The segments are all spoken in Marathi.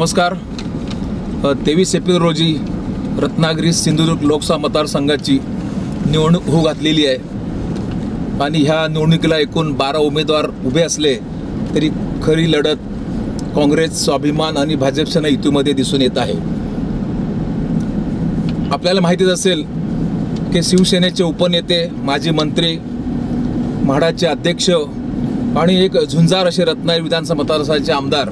नमस्कार. तेवीस एप्रिल रोजी रत्नागिरी सिंधुदुर्ग लोकसभा मतदारसंघाची निवडणूक होऊ घातलेली आहे. आणि ह्या निवडणुकीला एकूण बारा उमेदवार उभे असले तरी खरी लढत काँग्रेस स्वाभिमान आणि भाजपसेना युतीमध्ये दिसून येत आहे. आपल्याला माहितीच असेल की शिवसेनेचे उपनेते माजी मंत्री म्हाडाचे अध्यक्ष आणि एक झुंजार असे रत्नागिरी विधानसभा मतदारसंघाचे आमदार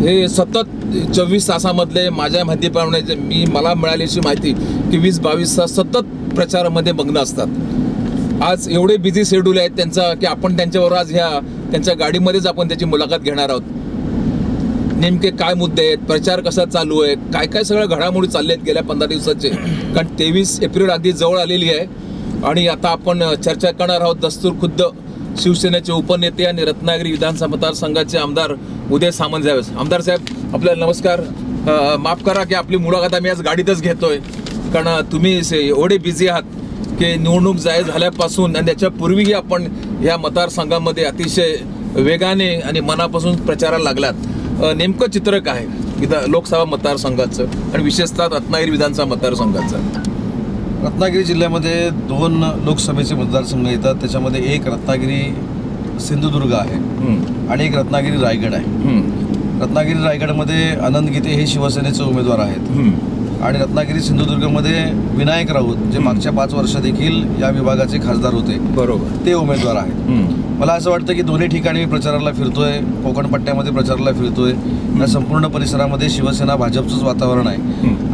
हे सतत चोवीस तासामधले माझ्या माहितीप्रमाणे जे मी मला मिळालेली माहिती की वीस बावीस तास सतत प्रचारामध्ये मग्न असतात. आज एवढे बिझी शेड्यूल आहेत त्यांचा की आपण त्यांच्याबरोबर आज ह्या त्यांच्या गाडीमध्येच आपण त्याची मुलाखत घेणार आहोत. नेमके काय मुद्दे आहेत प्रचार कसा चालू आहे काय काय सगळ्या घडामोडी चालल्या आहेत गेल्या पंधरा दिवसाचे. कारण तेवीस एप्रिल अगदी जवळ आलेली आहे. आणि आता आपण चर्चा करणार आहोत दस्तूर खुद्द शिवसेनेचे उपनेते आणि रत्नागिरी विधानसभा मतदारसंघाचे आमदार उदय सामंत साहेब आमदार साहेब आपल्याला नमस्कार. माफ करा की आपली मुलाखत आम्ही आज गाडीतच घेतोय. कारण तुम्ही एवढे बिझी आहात की निवडणूक जाहीर झाल्यापासून आणि त्याच्यापूर्वीही आपण या मतदारसंघामध्ये अतिशय वेगाने आणि मनापासून प्रचाराला लागलात. नेमकं चित्र काय? विधा लोकसभा मतदारसंघाचं आणि विशेषतः रत्नागिरी विधानसभा मतदारसंघाचं. रत्नागिरी जिल्ह्यामध्ये दोन लोकसभेचे मतदारसंघ येतात. त्याच्यामध्ये एक रत्नागिरी सिंधुदुर्ग आहे आणि एक रत्नागिरी रायगड आहे. रत्नागिरी रायगडमध्ये आनंद गीते हे शिवसेनेचे उमेदवार आहेत. आणि रत्नागिरी सिंधुदुर्गमध्ये विनायक राऊत जे मागच्या पाच वर्ष देखील या विभागाचे खासदार होते बरोबर. ते उमेदवार आहेत. मला असं वाटतं की दोन्ही ठिकाणी मी प्रचाराला फिरतोय कोकण पट्ट्यामध्ये प्रचाराला फिरतोय. या संपूर्ण परिसरामध्ये शिवसेना भाजपचंच वातावरण आहे.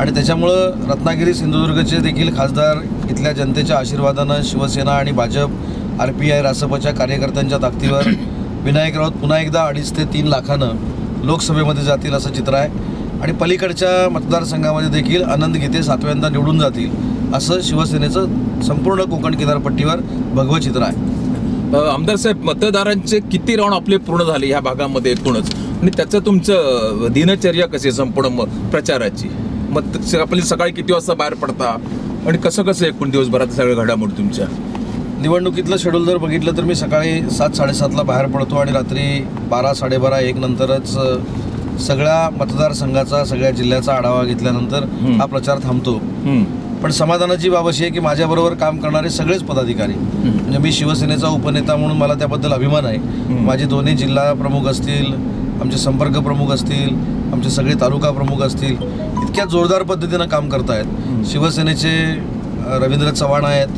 आणि त्याच्यामुळं रत्नागिरी सिंधुदुर्गचे देखील खासदार इथल्या जनतेच्या आशीर्वादानं शिवसेना आणि भाजप आर पी आय रासपच्या कार्यकर्त्यांच्या ताकदीवर विनायक राऊत पुन्हा एकदा अडीच ते तीन लाखानं लोकसभेमध्ये जातील असं चित्र आहे. आणि पलीकडच्या मतदारसंघामध्ये देखील आनंद गीते सातव्यांदा निवडून जातील असं शिवसेनेचं संपूर्ण कोकण किनारपट्टीवर भगवं चित्र आहे. आमदार साहेब मतदारांचे किती राऊंड आपले पूर्ण झाले ह्या भागामध्ये एकूणच? आणि त्याचं तुमचं दिनचर्या कशी आहे संपूर्ण म- प्रचाराची? मग आपली सकाळी किती वाजता बाहेर पडता? आणि कसं कसं एकूण दिवसभरात सगळ्या घडामोडी तुमच्या? निवडणुकीतलं शेड्यूल जर बघितलं तर मी सकाळी सात साडेसातला बाहेर पडतो आणि रात्री बारा साडेबारा एक नंतरच सगळ्या मतदारसंघाचा सगळ्या जिल्ह्याचा आढावा घेतल्यानंतर हं. प्रचार थांबतो. पण समाधानाची बाब अशी आहे की माझ्याबरोबर काम करणारे सगळेच पदाधिकारी. म्हणजे मी शिवसेनेचा उपनेता म्हणून मला त्याबद्दल अभिमान आहे. माझे दोन्ही जिल्हा प्रमुख असतील आमचे संपर्क प्रमुख असतील आमचे सगळे तालुका प्रमुख असतील इतक्या जोरदार पद्धतीनं काम करतायत. शिवसेनेचे रवींद्र चव्हाण आहेत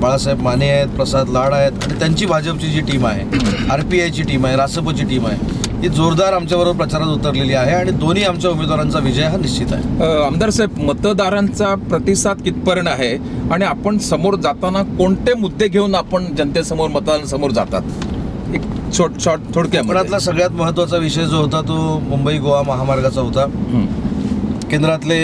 बाळासाहेब माने आहेत प्रसाद लाड आहेत आणि त्यांची भाजपची जी टीम आहे आर पी आयची टीम आहे रासपची टीम आहे ही जोरदार आमच्याबरोबर प्रचारात उतरलेली आहे आणि दोन्ही आमच्या उमेदवारांचा विजय हा निश्चित आहे. आमदार साहेब मतदारांचा प्रतिसाद कितपर्यंत आहे? आणि आपण समोर जाताना कोणते मुद्दे घेऊन आपण जनतेसमोर मतदारांसमोर जातात? एक शॉर्ट शॉर्ट थोडक्यात कोकणातला सगळ्यात महत्त्वाचा विषय जो होता तो मुंबई गोवा महामार्गाचा होता. केंद्रातले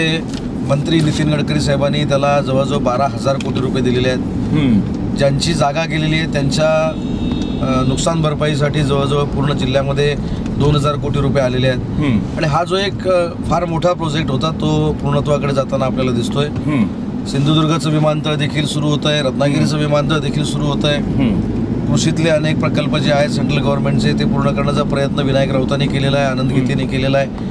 मंत्री नितीन गडकरी साहेबांनी त्याला जवळजवळ बारा हजार कोटी रुपये दिलेले आहेत. ज्यांची जागा गेलेली आहे त्यांच्या नुकसान भरपाईसाठी जवळजवळ पूर्ण जिल्ह्यामध्ये दोन हजार कोटी रुपये आलेले आहेत. आणि हा जो एक फार मोठा प्रोजेक्ट होता तो पूर्णत्वाकडे जाताना आपल्याला दिसतोय. सिंधुदुर्गचं विमानतळ देखील सुरू होत आहे रत्नागिरीचं विमानतळ देखील सुरू होत आहे कृषीतले अनेक प्रकल्प जे आहेत सेंट्रल गव्हर्नमेंटचे ते पूर्ण करण्याचा प्रयत्न विनायक राऊतांनी केलेला आहे आनंद गीतेने केलेला आहे.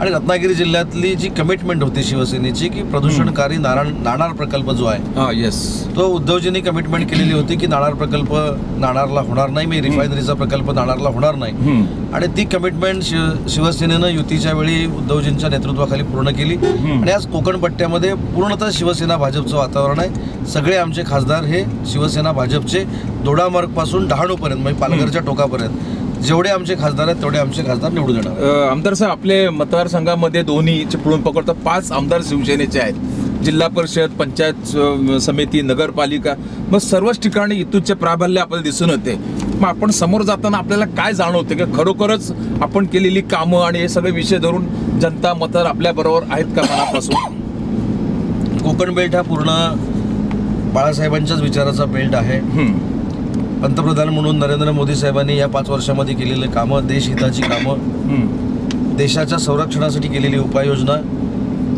आणि रत्नागिरी जिल्ह्यातली जी कमिटमेंट होती शिवसेनेची की प्रदूषणकारी नारायण नाणार प्रकल्प जो आहे हा येस तो उद्धवजींनी कमिटमेंट केलेली होती की नाणार प्रकल्प नाणारला होणार नाही मी रिफायनरीचा प्रकल्प नाणारला होणार नाही. आणि ती कमिटमेंट शिव शिवसेनेनं युतीच्या वेळी उद्धवजींच्या नेतृत्वाखाली पूर्ण केली. आणि आज कोकण पट्ट्यामध्ये पूर्णतः शिवसेना भाजपचं वातावरण आहे. सगळे आमचे खासदार हे शिवसेना भाजपचे दोडामार्गपासून डहाणूपर्यंत म्हणजे पालघरच्या टोकापर्यंत. जेवढे आमचे खासदार आहेत तेवढे आमचे खासदार निवडून येणार आमदार साहेब आपले मतदारसंघामध्ये दोन्ही चिपळून पकडता. पाच आमदार शिवसेनेचे आहेत. जिल्हा परिषद पंचायत समिती नगरपालिका. मग सर्वच ठिकाणी इथूचे प्राबल्य आपल्याला दिसून येते. मग आपण समोर जाताना आपल्याला काय जाणवते? की खरोखरच आपण केलेली कामं आणि हे सगळे विषय धरून जनता मतदार आपल्या बरोबर आहेत का मनापासून? कोकण बेल्ट हा पूर्ण बाळासाहेबांच्याच विचाराचा बेल्ट आहे. पंतप्रधान म्हणून नरेंद्र मोदी साहेबांनी या पाच वर्षामध्ये केलेली कामं देशहिताची कामं देशाच्या संरक्षणासाठी केलेली उपाययोजना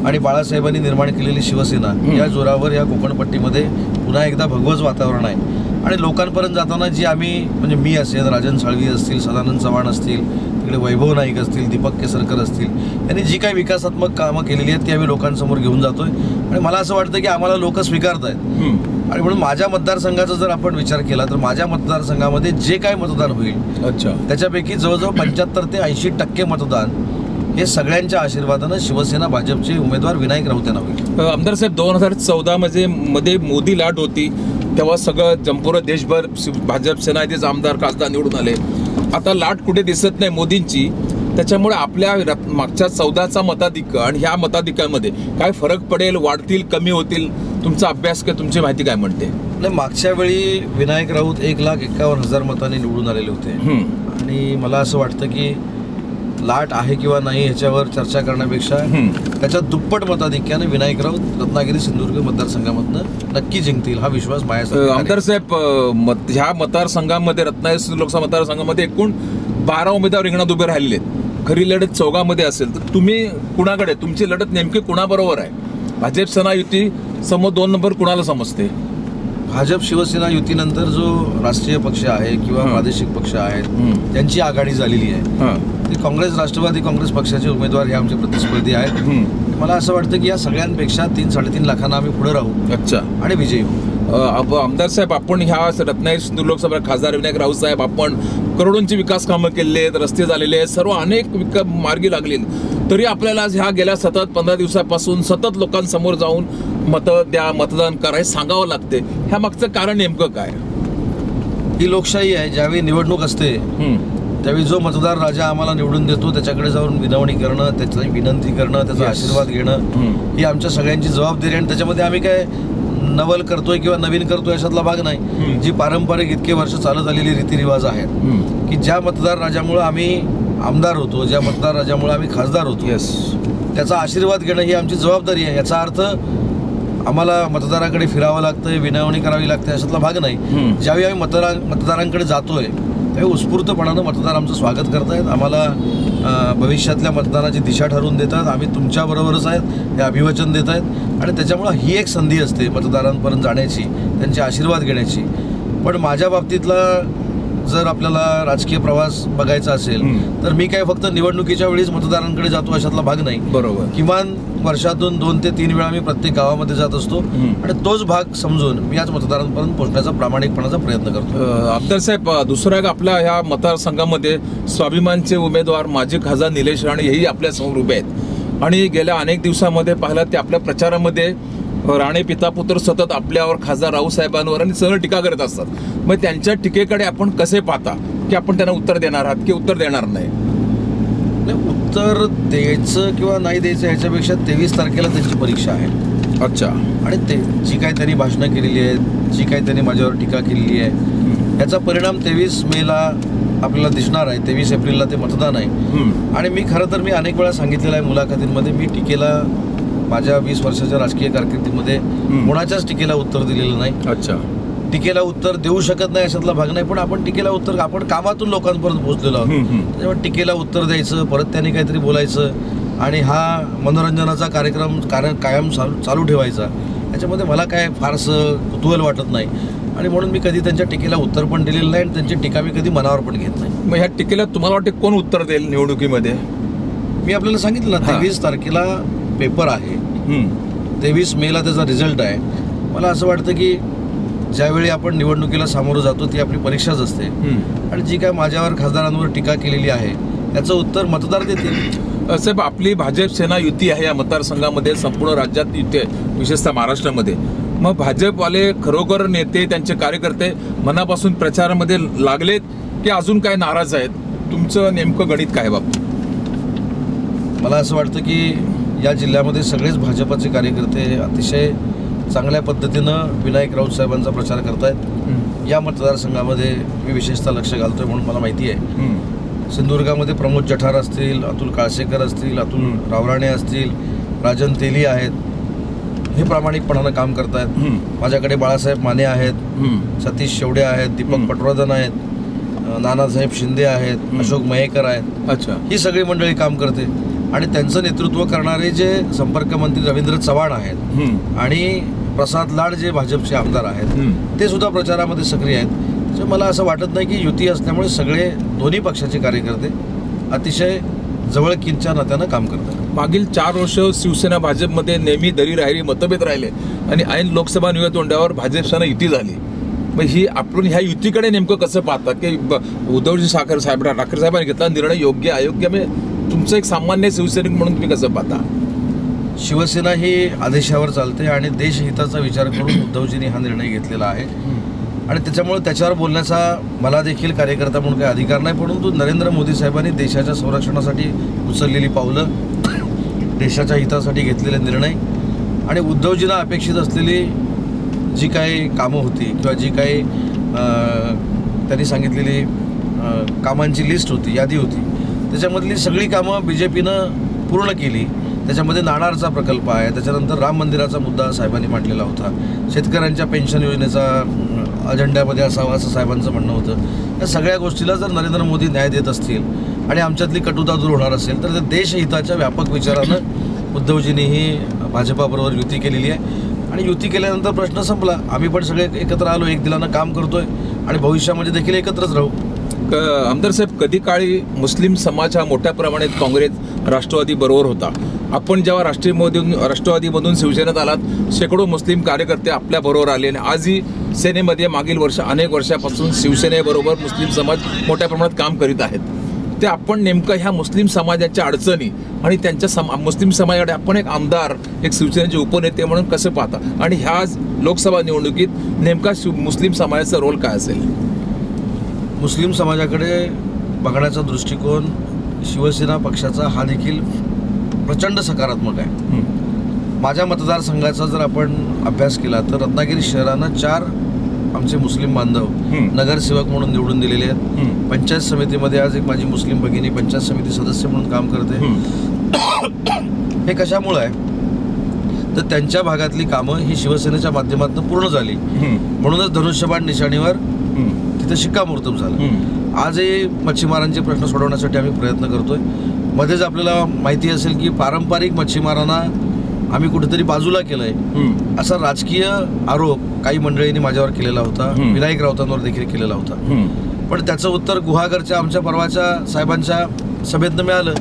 आणि बाळासाहेबांनी निर्माण केलेली शिवसेना या जोरावर या कोकणपट्टीमध्ये पुन्हा एकदा भगवंच वातावरण आहे. आणि लोकांपर्यंत जाताना जी आम्ही म्हणजे मी असेल राजन साळवी असतील सदानंद चव्हाण असतील इकडे वैभव नाईक असतील दीपक केसरकर असतील यांनी जी काही विकासात्मक कामं केलेली आहेत ती आम्ही लोकांसमोर घेऊन जातोय. आणि मला असं वाटतं की आम्हाला लोक स्वीकारत आहेत. आणि म्हणून माझ्या मतदारसंघाचा जर आपण विचार केला तर माझ्या मतदारसंघामध्ये जे काय मतदान होईल अच्छा. त्याच्यापैकी जवळजवळ पंच्याहत्तर ते ऐंशी टक्के मतदान हे सगळ्यांच्या आशीर्वादानं शिवसेना भाजपचे उमेदवार विनायक राऊत यांना होईल. आमदार साहेब दोन हजार चौदा मध्ये मध्ये मोदी लाट होती तेव्हा सगळं संपूर्ण देशभर शिव- भाजप सेनाधीच आमदार खासदार निवडून आले. आता लाट कुठे दिसत नाही मोदींची त्याच्यामुळे आपल्या मागच्या चौदाचा मताधिक्य आणि ह्या मताधिक्यामध्ये काय फरक पडेल वाढतील कमी होतील? तुमचा अभ्यास किंवा तुमची माहिती काय म्हणते? नाही मागच्या वेळी विनायक राऊत एक लाख एकावन्न हजार मतांनी निवडून आलेले होते. आणि मला असं वाटतं की लाट आहे किंवा नाही ह्याच्यावर चर्चा करण्यापेक्षा. त्याच्या दुप्पट मताधिक्याने विनायक राऊत रत्नागिरी सिंधुदुर्ग मतदारसंघामधनं नक्की जिंकतील हा विश्वास माझ्या आमदार साहेब मत- ह्या मतदारसंघामध्ये रत्नागिरी लोकसभा मतदारसंघामध्ये एकूण बारा उमेदवार रिंगणात उभे राहिलेले आहेत. खरी लढत चौघामध्ये असेल तर तुम्ही कुणाकडे? तुमची लढत नेमकी कुणाबरोबर आहे? भाजप सेना युती समोर दोन नंबर कुणाला समजते भाजप शिवसेना युतीनंतर जो राष्ट्रीय पक्ष आहे किंवा. प्रादेशिक पक्ष आहेत. त्यांची आघाडी झालेली आहे हां. ते काँग्रेस राष्ट्रवादी काँग्रेस पक्षाचे उमेदवार हे आमचे प्रतिस्पर्धी आहेत. मला असं वाटतं की या सगळ्यांपेक्षा तीन साडेतीन लाखांना आम्ही पुढे राहू अच्छा आणि विजयी होऊ आमदार साहेब आपण ह्या रत्नागिरी सिंधू लोकसभा खासदार विनायक राऊत साहेब आपण करोडोंची विकास कामं केलेली आहेत रस्ते झालेले आहेत सर्व अनेक विक मार्गी लागले तरी आपल्याला आज ह्या गेल्या सतत पंधरा दिवसापासून सतत लोकांसमोर जाऊन मत द्या मतदान करा हे सांगावं लागते ह्या मागचं कारण नेमकं काय ही लोकशाही आहे ज्यावेळी निवडणूक असते. त्यावेळी जो मतदार राजा आम्हाला निवडून देतो त्याच्याकडे जाऊन विनवणी करणं त्याची विनंती करणं त्याचा. आशीर्वाद घेणं. ही आमच्या सगळ्यांची जबाबदारी आणि त्याच्यामध्ये आम्ही काय नवल करतोय किंवा नवीन करतोय अशातला भाग नाही. जी पारंपरिक इतके वर्ष चालत आलेली रीतिरिवाज आहेत हम्म. की ज्या मतदार राजामुळं आम्ही आमदार होतो ज्या मतदार राजामुळे आम्ही खासदार होतो येस त्याचा आशीर्वाद घेणं ही आमची जबाबदारी आहे याचा अर्थ आम्हाला मतदाराकडे फिरावं लागतंय विनवणी करावी लागते अशातला भाग नाही. ज्यावेळी आम्ही मतदारा मतदारांकडे जातोय त्यावेळी उत्स्फूर्तपणानं मतदार आमचं स्वागत करतायत आम्हाला भविष्यातल्या मतदानाची दिशा ठरवून देतात. आम्ही तुमच्याबरोबरच आहेत. हे अभिवचन देत आहेत. आणि त्याच्यामुळं ही एक संधी असते मतदारांपर्यंत जाण्याची त्यांचे आशीर्वाद घेण्याची. पण माझ्या बाबतीतला जर आपल्याला राजकीय प्रवास बघायचा असेल. तर मी काय फक्त निवडणुकीच्या वेळीच मतदारांकडे जातो अशातला भाग नाही. बरोबर. किमान वर्षातून दोन ते तीन वेळा मी प्रत्येक गावामध्ये जात असतो. आणि तोच भाग समजून मी आज मतदारांपर्यंत पोहोचण्याचा प्रामाणिकपणाचा प्रयत्न करतो. आमदार साहेब दुसरा एक आपल्या ह्या मतदारसंघामध्ये स्वाभिमानचे उमेदवार माजी खासदार निलेश राणे हेही आपल्यासमोर उभे आहेत. आणि गेल्या अनेक दिवसामध्ये पाहिलं ते आपल्या प्रचारामध्ये राणे पिता पुत्र सतत आपल्यावर खासदार राऊसाहेबांवर आणि सहज टीका करत असतात. मग त्यांच्या टीकेकडे आपण कसे पाहता? की आपण त्यांना उत्तर देणार आहात की उत्तर देणार नाही? नाही, उत्तर द्यायचं किंवा नाही द्यायचं ह्याच्यापेक्षा तेवीस तारखेला त्यांची परीक्षा आहे. अच्छा. आणि ते जी काही त्यांनी भाषणं केलेली आहेत जी काही त्यांनी माझ्यावर टीका केलेली आहे याचा परिणाम तेवीस मेला आपल्याला दिसणार आहे. तेवीस एप्रिलला ते मतदान आहे. आणि मी खरं तर मी अनेक वेळा सांगितलेलं आहे मुलाखतींमध्ये मी टीकेला माझ्या वीस वर्षाच्या राजकीय कारकिर्दीमध्ये कोणाच्याच टीकेला उत्तर दिलेलं नाही. अच्छा. टीकेला उत्तर देऊ शकत नाही अशातला भाग नाही पण आपण टीकेला उत्तर आपण कामातून लोकांपर्यंत पोहोचलेलो आहोत. त्याच्यामुळे टीकेला उत्तर द्यायचं परत त्यांनी काहीतरी बोलायचं आणि हा मनोरंजनाचा कार्यक्रम कार्य कायम चालू ठेवायचा. याच्यामध्ये मला काय फारसं कुतूहल वाटत नाही. आणि म्हणून मी कधी त्यांच्या टीकेला उत्तर पण दिलेलं नाही आणि त्यांची टीका मी कधी मनावर पण घेत नाही. मग ह्या टीकेला तुम्हाला वाटते कोण उत्तर देईल निवडणुकीमध्ये? मी आपल्याला सांगितलं ना. तेवीस तारखेला पेपर आहे. तेवीस मेला त्याचा रिझल्ट आहे. मला असं वाटतं की ज्यावेळी आपण निवडणुकीला सामोरं जातो ती आपली परीक्षाच असते. आणि जी काय माझ्यावर खासदारांवर टीका केलेली आहे त्याचं उत्तर मतदार देतील. साहेब आपली भाजप सेना युती आहे या मतदारसंघामध्ये संपूर्ण राज्यात युती आहे विशेषतः महाराष्ट्रामध्ये. मग भाजपवाले खरोखर नेते त्यांचे कार्यकर्ते मनापासून प्रचारामध्ये लागलेत की अजून काय नाराज आहेत? तुमचं नेमकं गणित काय बाबा? मला असं वाटतं की या जिल्ह्यामध्ये सगळेच भाजपाचे कार्यकर्ते अतिशय चांगल्या पद्धतीनं विनायक राऊत साहेबांचा प्रचार करतायत. या मतदारसंघामध्ये मी विशेषतः लक्ष घालतोय म्हणून मला माहिती आहे. सिंधुदुर्गामध्ये प्रमोद जठार असतील अतुल काळसेकर असतील अतुल. रावराणे असतील राजन तेली आहेत. हे प्रामाणिकपणानं काम करतायत. माझ्याकडे बाळासाहेब माने आहेत. सतीश शेवडे आहेत दीपक. पटवर्धन आहेत. नानासाहेब शिंदे आहेत. अशोक मयेकर आहेत. अच्छा. ही सगळी मंडळी काम करते. आणि त्यांचं नेतृत्व करणारे जे संपर्क मंत्री रवींद्र चव्हाण आहेत. आणि प्रसाद लाड जे भाजपचे आमदार आहेत. ते सुद्धा प्रचारामध्ये सक्रिय आहेत. मला असं वाटत नाही की युती असल्यामुळे सगळे दोन्ही पक्षाचे कार्यकर्ते अतिशय जवळकींच्या नात्यानं काम करतात. मागील चार वर्ष शिवसेना भाजपमध्ये नेहमी दरी राहिली मतभेद राहिले आणि ऐन लोकसभा निवड तोंडावर भाजपसना युती झाली. मग ही आपण ह्या युतीकडे नेमकं कसं पाहता की उद्धवजी साखर साहेब ठाकरे साहेबांनी घेतला निर्णय योग्य अयोग्य? म्हणजे तुमचं एक सामान्य शिवसैनिक म्हणून तुम्ही कसं पाहता? शिवसेना ही आदेशावर चालते आणि देशहिताचा विचार करून उद्धवजींनी हा निर्णय घेतलेला आहे. आणि त्याच्यामुळे त्याच्यावर बोलण्याचा मला देखील कार्यकर्ता म्हणून काही अधिकार नाही परंतु नरेंद्र मोदी साहेबांनी देशाच्या संरक्षणासाठी उचललेली पावलं देशाच्या हितासाठी घेतलेले निर्णय आणि उद्धवजींना अपेक्षित असलेली जी काही कामं होती किंवा जी काही त्यांनी सांगितलेली कामांची लिस्ट होती यादी होती त्याच्यामधली सगळी कामं बी जे पीनं पूर्ण केली. त्याच्यामध्ये नाणारचा प्रकल्प आहे. त्याच्यानंतर राम मंदिराचा मुद्दा साहेबांनी मांडलेला होता. शेतकऱ्यांच्या पेन्शन योजनेचा अजेंड्यामध्ये असावा असं साहेबांचं म्हणणं होतं. या सगळ्या गोष्टीला जर नरेंद्र मोदी न्याय देत असतील आणि आमच्यातली कटुता दूर होणार असेल तर ते देशहिताच्या व्यापक विचारानं उद्धवजींनीही भाजपाबरोबर युती केलेली आहे. आणि युती केल्यानंतर प्रश्न संपला. आम्ही पण सगळे एकत्र आलो एक दिलानं काम करतोय आणि भविष्यामध्ये देखील एकत्रच राहू. क- आमदार साहेब कधी काळी मुस्लिम समाज हा मोठ्या प्रमाणात काँग्रेस राष्ट्रवादी बरोबर होता? आपण जेव्हा राष्ट्रीयमधून राष्ट्रवादीमधून शिवसेनेत आलात शेकडो मुस्लिम कार्यकर्ते आपल्याबरोबर आले आणि आजही सेनेमध्ये मागील वर्ष अनेक वर्षापासून शिवसेनेबरोबर मुस्लिम समाज मोठ्या प्रमाणात काम करीत आहेत. ते आपण नेमकं ह्या मुस्लिम समाजाच्या अडचणी आणि त्यांच्या समा मुस्लिम समाजाकडे आपण एक आमदार एक शिवसेनेचे उपनेते म्हणून कसं पाहता? आणि ह्या लोकसभा निवडणुकीत नेमका शिव मुस्लिम समाजाचा रोल काय असेल? मुस्लिम समाजाकडे बघण्याचा दृष्टिकोन शिवसेना पक्षाचा हा देखील प्रचंड सकारात्मक आहे. माझ्या मतदारसंघाचा जर आपण अभ्यास केला तर रत्नागिरी शहरानं चार आमचे मुस्लिम बांधव. नगरसेवक म्हणून निवडून दिलेले आहेत. पंचायत समितीमध्ये आज एक माझी मुस्लिम भगिनी पंचायत समिती सदस्य म्हणून काम करते. हे कशामुळं आहे? तर त्यांच्या भागातली कामं ही शिवसेनेच्या माध्यमातून पूर्ण झाली. म्हणूनच धनुष्यबाण निशाणीवर तिथं शिक्कामोर्तब झालं. आजही मच्छीमारांचे प्रश्न सोडवण्यासाठी आम्ही प्रयत्न करतोय. मध्येच आपल्याला माहिती असेल की पारंपरिक मच्छीमारांना आम्ही कुठेतरी बाजूला केलंय. असा राजकीय आरोप काही मंडळींनी माझ्यावर केलेला होता. विनायक राऊतांवर देखील केलेला होता. पण त्याचं उत्तर गुहागरच्या आमच्या परवाच्या साहेबांच्या सभेतनं मिळालं.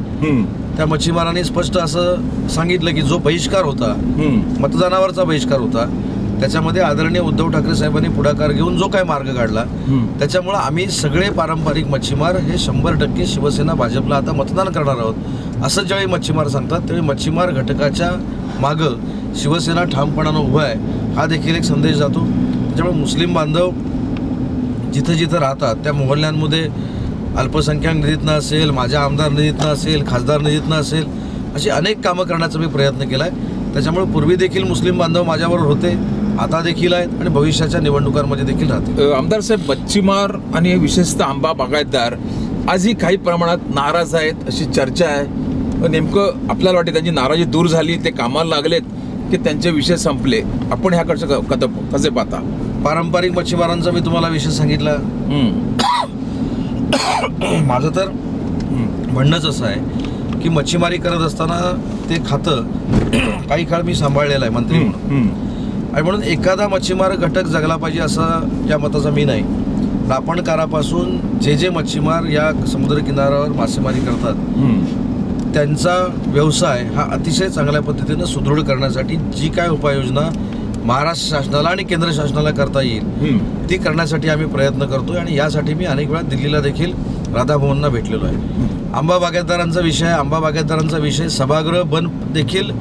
त्या मच्छीमारांनी स्पष्ट असं सांगितलं की जो बहिष्कार होता मतदानावरचा बहिष्कार होता त्याच्यामध्ये आदरणीय उद्धव ठाकरे साहेबांनी पुढाकार घेऊन जो काय मार्ग काढला त्याच्यामुळं आम्ही सगळे पारंपरिक मच्छीमार हे शंभर टक्के शिवसेना भाजपला आता मतदान करणार आहोत. असं ज्यावेळी मच्छीमार सांगतात त्यावेळी मच्छीमार घटकाच्या मागं शिवसेना ठामपणानं उभं आहे हा देखील एक संदेश जातो. त्याच्यामुळे मुस्लिम बांधव जिथं जिथं राहतात त्या मोहल्ल्यांमध्ये अल्पसंख्याक निधीतनं असेल माझ्या आमदार निधीतनं असेल खासदार निधीतनं असेल अशी अनेक कामं करण्याचा मी प्रयत्न केला आहे त्याच्यामुळे पूर्वी देखील मुस्लिम बांधव माझ्याबरोबर होते. आता देखील आहेत आणि भविष्याच्या निवडणुकांमध्ये देखील राहतील. आमदार साहेब मच्छीमार आणि विशेषतः आंबा बागायतदार आजही काही प्रमाणात नाराज आहेत अशी चर्चा आहे. नेमकं आपल्याला वाटते त्यांची नाराजी दूर झाली ते कामाला लागलेत की त्यांचे विषय संपले. आपण ह्याकडचं कथ कसे पाहता? पारंपरिक मच्छीमारांचा मी तुम्हाला विषय सांगितला. माझं तर म्हणणंच असं आहे की मच्छीमारी करत असताना ते खातं काही काळ मी सांभाळलेलं आहे मंत्री म्हणून. आणि म्हणून एखादा मच्छीमार घटक जगला पाहिजे असं या मताचा मी नाही. रापणकारापासून जे जे मच्छीमार या समुद्रकिनाऱ्यावर मासेमारी करतात त्यांचा व्यवसाय हा अतिशय चांगल्या पद्धतीनं सुदृढ करण्यासाठी जी काय उपाययोजना महाराष्ट्र शासनाला आणि केंद्र शासनाला करता येईल ती करण्यासाठी आम्ही प्रयत्न करतोय आणि यासाठी मी अनेक वेळा दिल्लीला देखील राधाभवनला भेटलेलो आहे. आंबा बागायतदारांचा विषय. आंबा बागायतदारांचा विषय. सभागृह बंद देखील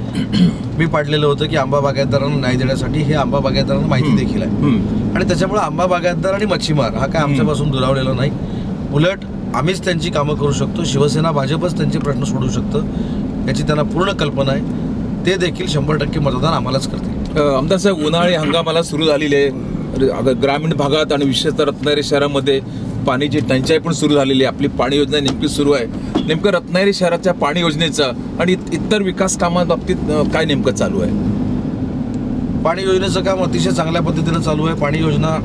मी पाडलेलं होतं की आंबा बागायतदारांना न्याय देण्यासाठी हे आंबा बागायतदारांना माहिती देखील आहे. आणि त्याच्यामुळे आंबा बागायतदार आणि मच्छीमार हा काय आमच्यापासून दुरावलेला नाही. उलट आम्हीच त्यांची कामं करू शकतो. शिवसेना भाजपच त्यांचे प्रश्न सोडवू शकतं. याची त्यांना पूर्ण कल्पना आहे. ते देखील शंभर टक्के मतदान आम्हालाच करतील. अ, आमदार साहेब उन्हाळी हंगामाला सुरू झालेली ग्रामीण भागात आणि विशेषतः रत्नागिरी शहरामध्ये पाण्याची टंचाई पण सुरू झालेली आहे. आपली पाणी योजना नेमकी सुरू आहे. नेमकं रत्नागिरी शहराच्या पाणी योजनेचं आणि इत- इतर विकास कामाबाबतीत काय नेमकं चालू आहे? पाणी योजनेचं काम अतिशय चांगल्या पद्धतीनं चालू आहे. पाणी योजना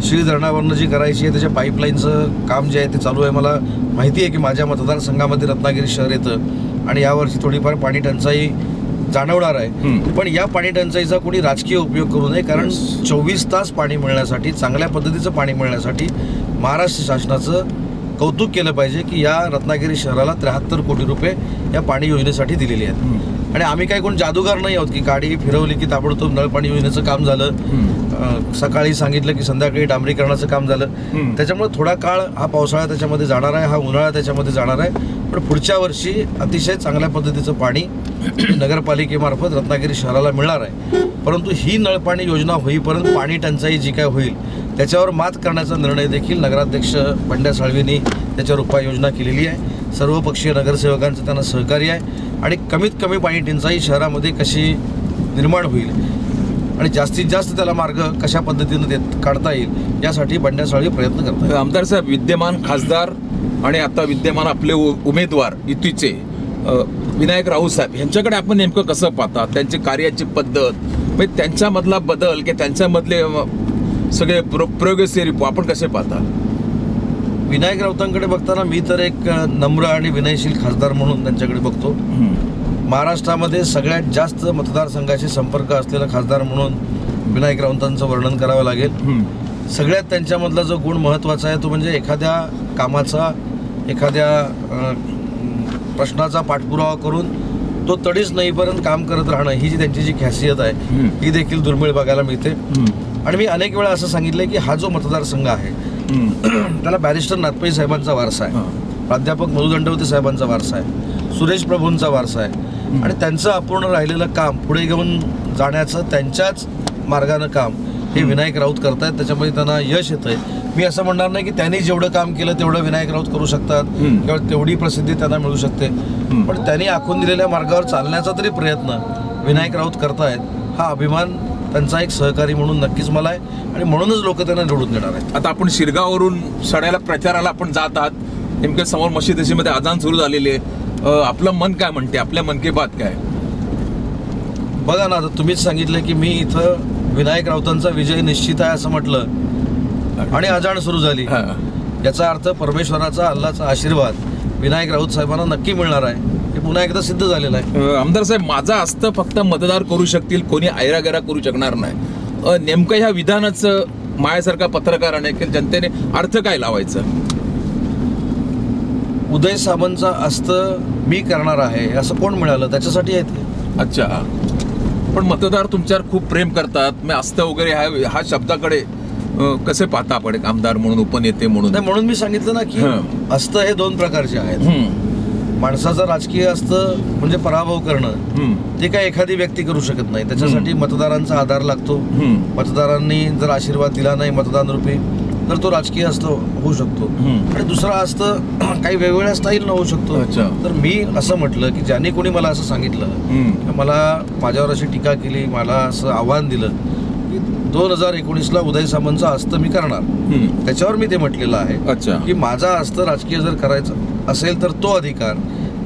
श्री धरणावरनं जी करायची आहे त्याच्या पाईपलाईनचं काम जे आहे ते चालू आहे. मला माहिती आहे की माझ्या मतदारसंघामध्ये रत्नागिरी शहर येतं आणि यावर्षी थोडीफार पाणी टंचाई जाणवणार आहे. पण या पाणी टंचाईचा कोणी राजकीय उपयोग करू नये कारण चोवीस तास पाणी मिळण्यासाठी चांगल्या पद्धतीचं पाणी मिळण्यासाठी महाराष्ट्र शासनाचं कौतुक केलं पाहिजे की या रत्नागिरी शहराला त्र्याहत्तर कोटी रुपये या पाणी योजनेसाठी दिलेली आहेत. आणि आम्ही काही कोण जादूगार नाही आहोत की गाडी फिरवली की ताबडतोब नळपाणी योजनेचं काम झालं. सकाळी सांगितलं की संध्याकाळी डांबरीकरणाचं काम झालं. त्याच्यामुळे थोडा काळ हा पावसाळा त्याच्यामध्ये जाणार आहे हा उन्हाळा त्याच्यामध्ये जाणार आहे. पण पुढच्या वर्षी अतिशय चांगल्या पद्धतीचं पाणी नगरपालिकेमार्फत रत्नागिरी शहराला मिळणार आहे. परंतु ही नळपाणी योजना होईपर्यंत पाणी टंचाई जी काय होईल त्याच्यावर मात करण्याचा निर्णय देखील नगराध्यक्ष बंड्या साळवींनी त्याच्यावर उपाययोजना केलेली आहे. सर्वपक्षीय नगरसेवकांचं त्यांना सहकार्य आहे आणि कमीत कमी पाणी टंचाई शहरामध्ये कशी निर्माण होईल आणि जास्तीत जास्त त्याला मार्ग कशा पद्धतीनं देत काढता येईल यासाठी बंड्या साळवी प्रयत्न करतात आमदार साहेब विद्यमान खासदार आणि आता विद्यमान आपले उमेदवार युतीचे विनायक राऊत साहेब यांच्याकडे आपण नेमकं कसं पाहता त्यांची कार्याची पद्धत म्हणजे त्यांच्यामधला बदल की त्यांच्यामधले सगळे प्र प्रयोगशील आपण कसे पाहता विनायक राऊतांकडे बघताना मी तर एक नम्र आणि विनयशील खासदार म्हणून त्यांच्याकडे बघतो. महाराष्ट्रामध्ये सगळ्यात जास्त मतदारसंघाशी संपर्क असलेला खासदार म्हणून विनायक राऊतांचं वर्णन करावं लागेल. सगळ्यात त्यांच्यामधला जो गुण महत्त्वाचा आहे तो म्हणजे एखाद्या कामाचा एखाद्या प्रश्नाचा पाठपुरावा करून तो तडीच नाहीपर्यंत काम करत राहणं ही जी त्यांची जी खासियत आहे. ही देखील दुर्मिळ बघायला मिळते. आणि मी अनेक वेळा असं सांगितलंय की हा जो मतदारसंघ आहे त्याला बॅरिस्टर नाथपई साहेबांचा वारसा आहे. प्राध्यापक मधुदंडवते साहेबांचा वारसा आहे. सुरेश प्रभूंचा वारसा आहे. आणि त्यांचं अपूर्ण राहिलेलं काम पुढे घेऊन जाण्याचं त्यांच्याच मार्गानं काम हे विनायक राऊत करतायत त्याच्यामध्ये त्यांना यश येतंय. मी असं म्हणणार नाही की त्यांनी जेवढं काम केलं तेवढं विनायक राऊत करू शकतात. किंवा तेवढी प्रसिद्धी त्यांना मिळू शकते. पण त्यांनी आखून दिलेल्या मार्गावर चालण्याचा तरी प्रयत्न विनायक राऊत करतायत हा अभिमान त्यांचा एक सहकारी म्हणून नक्कीच मला आहे. आणि म्हणूनच लोक त्यांना निवडून देणार आहेत. आता आपण शिरगाववरून सड्याला प्रचाराला आपण जात आहात. नेमकं समोर मशिदीमध्ये आजान सुरू झालेले अ, आपलं मन काय म्हणते? आपल्या मन की बात काय? बघा ना आता तुम्हीच सांगितलं की मी इथं विनायक राऊतांचा विजय निश्चित आहे असं म्हटलं. आणि अजाण सुरू झाली. याचा अर्थ परमेश्वराचा अल्लाचा आशीर्वाद विनायक राऊत साहेबांना नक्की मिळणार आहे. हे पुन्हा एकदा सिद्ध झालेलं आहे. आमदार साहेब माझा असतं फक्त मतदार करू शकतील कोणी आयरागैरा करू शकणार नाही. नेमकं ह्या विधानाचं मायासारखा पत्रकाराने की जनतेने अर्थ काय लावायचं? उदय सामंतचा अस्त मी करणार आहे असं कोण मिळालं? त्याच्यासाठी आहे ते. अच्छा. पण मतदार तुमच्यावर खूप प्रेम करतात. मी असतं वगैरे हा हा शब्दाकडे कसे पाहता आपण एक आमदार म्हणून उपनेते म्हणून? नाही म्हणून मी सांगितलं ना की हं. अस्त हे दोन प्रकारचे आहेत. माणसाचं राजकीय असतं म्हणजे पराभव करणं. ते काय एखादी व्यक्ती करू शकत नाही. त्याच्यासाठी मतदारांचा आधार लागतो. मतदारांनी जर आशीर्वाद दिला नाही मतदान रूपी तर तो राजकीय असतो होऊ शकतो. आणि दुसरा असतं काही वेगवेगळ्या स्टाईल होऊ शकतो अच्छा. तर मी असं म्हटलं की ज्याने कोणी मला असं सांगितलं मला माझ्यावर अशी टीका केली मला असं आव्हान दिलं की दोन हजार एकोणीसला उदय सामंतचा हस्त मी करणार. त्याच्यावर मी ते म्हटलेलं आहे अच्छा की माझा हस्त राजकीय जर करायचं असेल तर तो अधिकार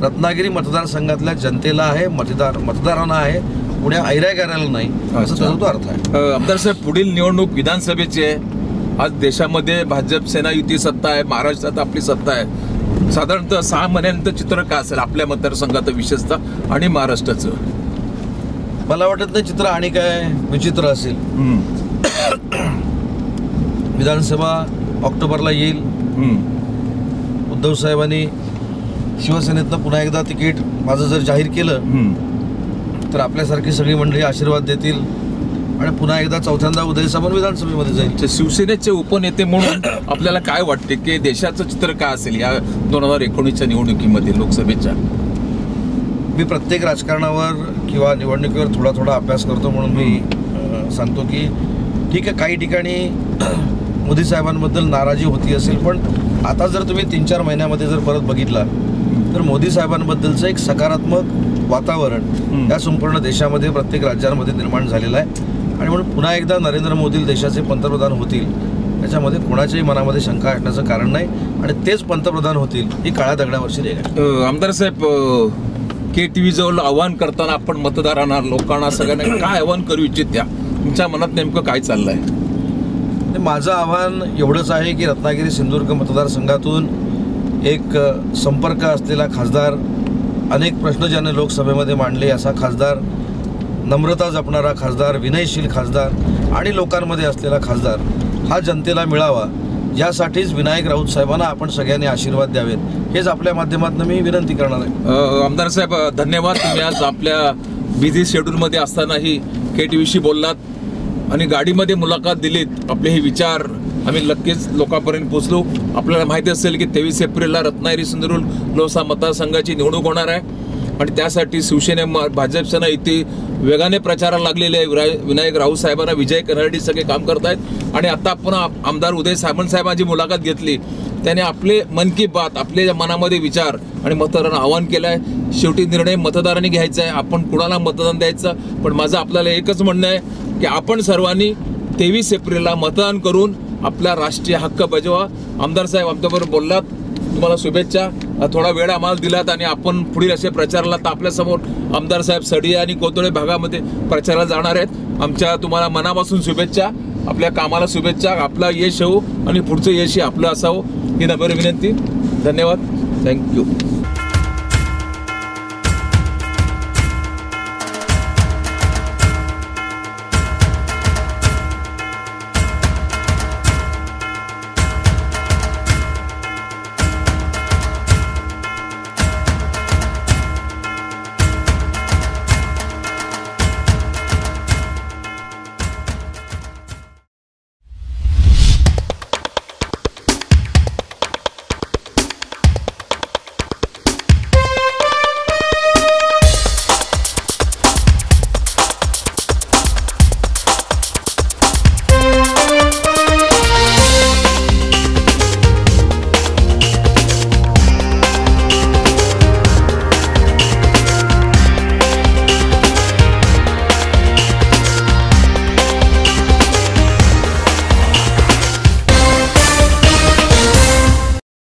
रत्नागिरी मतदारसंघातल्या जनतेला आहे मतदार मतदारांना आहे पुण्या ऐऱ्या करायला नाही असं. त्याचा तो अर्थ आहे आमदार साहेब पुढील निवडणूक विधानसभेची आहे आज देशामध्ये भाजप सेना युती सत्ता आहे महाराष्ट्रात आपली सत्ता आहे. साधारणतः सहा महिन्यानंतर चित्र काय असेल? आपल्या मतदारसंघात विशेषतः आणि महाराष्ट्राचं. मला वाटत नाही चित्र आणि काय विचित्र असेल. विधानसभा ऑक्टोबरला येईल. उद्धव साहेबांनी शिवसेनेतनं पुन्हा एकदा तिकीट माझं जर जाहीर केलं. तर आपल्यासारखी सगळी मंडळी आशीर्वाद देतील. आणि पुन्हा एकदा चौथ्यांदा उदय सामंत विधानसभेमध्ये जाईल. ते शिवसेनेचे उपनेते म्हणून आपल्याला काय वाटते की देशाचं चित्र काय असेल या दोन हजार एकोणीसच्या निवडणुकीमध्ये लोकसभेच्या? मी प्रत्येक राजकारणावर किंवा निवडणुकीवर थोडा थोडा अभ्यास करतो म्हणून मी सांगतो की ठीक आहे काही ठिकाणी मोदी साहेबांबद्दल नाराजी होती असेल पण आता जर तुम्ही तीन चार महिन्यामध्ये जर परत बघितला तर मोदी साहेबांबद्दलचं एक सकारात्मक वातावरण. या संपूर्ण देशामध्ये प्रत्येक राज्यांमध्ये निर्माण झालेलं आहे. आणि म्हणून पुन्हा एकदा नरेंद्र मोदी देशाचे पंतप्रधान होतील त्याच्यामध्ये कोणाच्याही मनामध्ये शंका असण्याचं कारण नाही आणि तेच पंतप्रधान होतील ही काळ्या दगडावरची रेग आमदार साहेब के टी व्ही जवळ आव्हान करताना आपण मतदारांना लोकांना सगळ्यांना काय आव्हान करू इच्छित्या तुमच्या मनात नेमकं काय चाललंय? माझं आव्हान एवढंच आहे की रत्नागिरी सिंधुदुर्ग मतदारसंघातून एक संपर्क असलेला खासदार अनेक प्रश्न ज्याने लोकसभेमध्ये मांडले असा खासदार नम्रता जपणारा खासदार विनयशील खासदार आणि लोकांमध्ये असलेला खासदार हा जनतेला मिळावा यासाठीच विनायक राऊत साहेबांना आपण सगळ्यांनी आशीर्वाद द्यावेत. हेच आपल्या माध्यमातून मी विनंती करणार आहे. आमदार साहेब धन्यवाद. तुम्ही आज आपल्या बिझी शेड्यूलमध्ये असतानाही के टी व्हीशी बोललात आणि गाडीमध्ये मुलाखत दिलीत. आपले हे विचार आम्ही नक्कीच लोकांपर्यंत पोचलो आपल्याला माहिती असेल की तेवीस एप्रिलला रत्नागिरी सिंधुदुर्ग लोकसभा मतदारसंघाची निवडणूक होणार आहे. आणि त्यासाठी शिवसेने भाजपसेना इथे वेगाने प्रचाराला लागलेले आहे. विनायक राऊत साहेबांना विजय करण्यासाठी सगळे काम करत आहेत आणि आता आपण आमदार उदय सामंत साहेबांची मुलाखत घेतली. त्याने आपले मन की बात आपल्या मनामध्ये विचार आणि मतदारांना आवाहन केलं आहे शेवटी निर्णय मतदारांनी घ्यायचा आहे. आपण कुणाला मतदान द्यायचं? पण माझं आपल्याला एकच म्हणणं आहे की आपण सर्वांनी तेवीस एप्रिलला मतदान करून आपला राष्ट्रीय हक्क बजवा. आमदार साहेब आमच्याबरोबर बोललात. तुम्हाला शुभेच्छा. थोडा वेळ आम्हाला दिलात आणि आपण पुढील असे प्रचाराला तर आपल्यासमोर आमदार साहेब सडिया आणि कोतळे भागामध्ये प्रचाराला जाणार आहेत. आमच्या तुम्हाला मनापासून शुभेच्छा. आपल्या कामाला शुभेच्छा. आपला यश होऊ आणि पुढचं यश आपलं असावं. ही नम्र विनंती. धन्यवाद. थँक्यू